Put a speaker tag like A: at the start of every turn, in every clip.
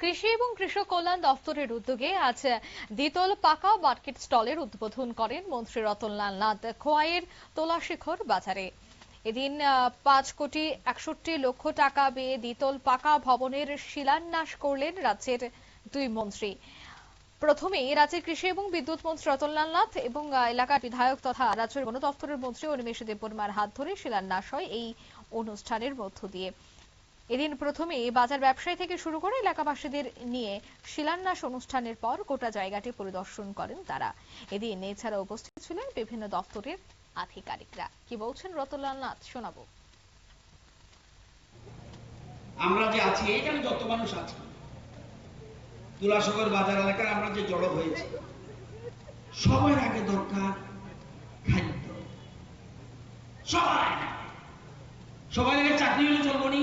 A: কৃষি এবং কৃষক কল্যাণ দফতরের উদ্যোগে আজ দ্বিতল পাকা মার্কেট স্টলের উদ্বোধন করেন মন্ত্রী রতনলাল নাথ খোয়াইয়ের তোলাশিখর বাজারে। এদিন পাঁচ কোটি একষট্টি লক্ষ টাকা ব্যয়ে দ্বিতল পাকা ভবনের শিলান্যাস করলেন রাজ্যের দুই মন্ত্রী। প্রথমে রাজ্যের কৃষি এবং বিদ্যুৎ মন্ত্রী রতনলাল নাথ এবং এলাকার বিধায়ক তথা রাজ্যের বন মন্ত্রী অনিমেষ দেববর্মার হাত ধরে শিলান্যাস হয় এই অনুষ্ঠানের মধ্য দিয়ে। এদিন প্রথমে বাজার ব্যবসায়ী থেকে শুরু করে এলাকাবাসীদের নিয়ে শিলান্যাস অনুষ্ঠানের পর গোটা জায়গাটি পরিদর্শন করেন তারা। এদিন এছাড়া উপস্থিত ছিলেন বিভিন্ন দপ্তরের আধিকারিকরা। কি বলছেন রতনলাল নাথ, শোনাবো।
B: আমরা যে আছি এখানে যত মানুষ আছে। তুলাসগর বাজার এলাকার আমরা যে জড়ো হয়েছি, সবার আগে দরকার খাদ্য। সবার সবার আগে চাকরি হলে চলবো নি।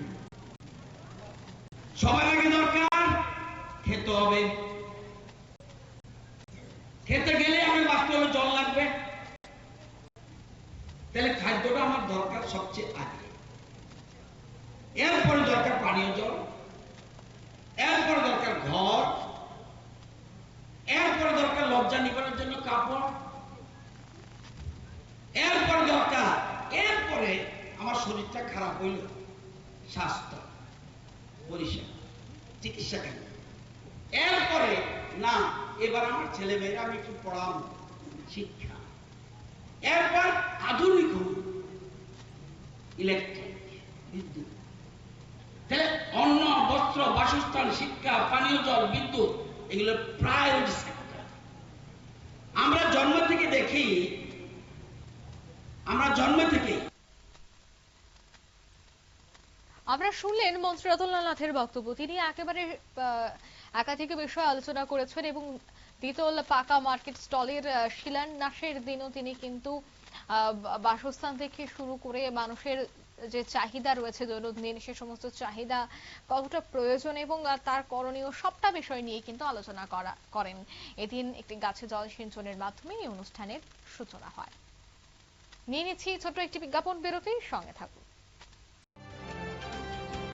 B: সবার আগে দরকার খেতে হবে। খেতে গেলে আমি বাঁচতে হবে জল লাগবে। তাহলে খাদ্যটা আমার দরকার সবচেয়ে আগে। এরপরে দরকার পানীয় জল। এরপরে দরকার ঘর। এরপরে দরকার লজ্জা নিবারণের জন্য কাপড়। এরপরে দরকার, এরপরে আমার শরীরটা খারাপ হইল, স্বাস্থ্য। পরিষেবা, চিকিৎসা কেন্দ্র। এরপরে, না, এবার আমার ছেলে মেয়েরা আমি একটু পড়াবো। শিক্ষা। এরপর আধুনিক হল ইলেকট্রিক বিদ্যুৎ। তাহলে অন্ন, বস্ত্র, বাসস্থান, শিক্ষা, পানীয় জল, বিদ্যুৎ, এগুলো প্রায়োরিটি সেক্টর আমরা জন্ম থেকে দেখি, আমরা জন্ম থেকে
A: আমরা শুনলেন মন্ত্রী রতনলাল নাথের বক্তব্য। তিনি একেবারে একাধিক বিষয় আলোচনা করেছেন এবং দ্বিতল পাকা মার্কেট স্টলের শিলান্যাসের দিনও তিনি কিন্তু বাসস্থান থেকে শুরু করে মানুষের যে চাহিদা রয়েছে, দৈনন্দিন সে সমস্ত চাহিদা কতটা প্রয়োজন এবং তার করণীয় সবটা বিষয় নিয়ে কিন্তু আলোচনা করা, করেন। এদিন একটি গাছে জল সিঞ্চনের মাধ্যমে এই অনুষ্ঠানের সূচনা হয়। নিয়ে নিচ্ছি ছোট্ট একটি বিজ্ঞাপন বিরতির সঙ্গে থাকুন।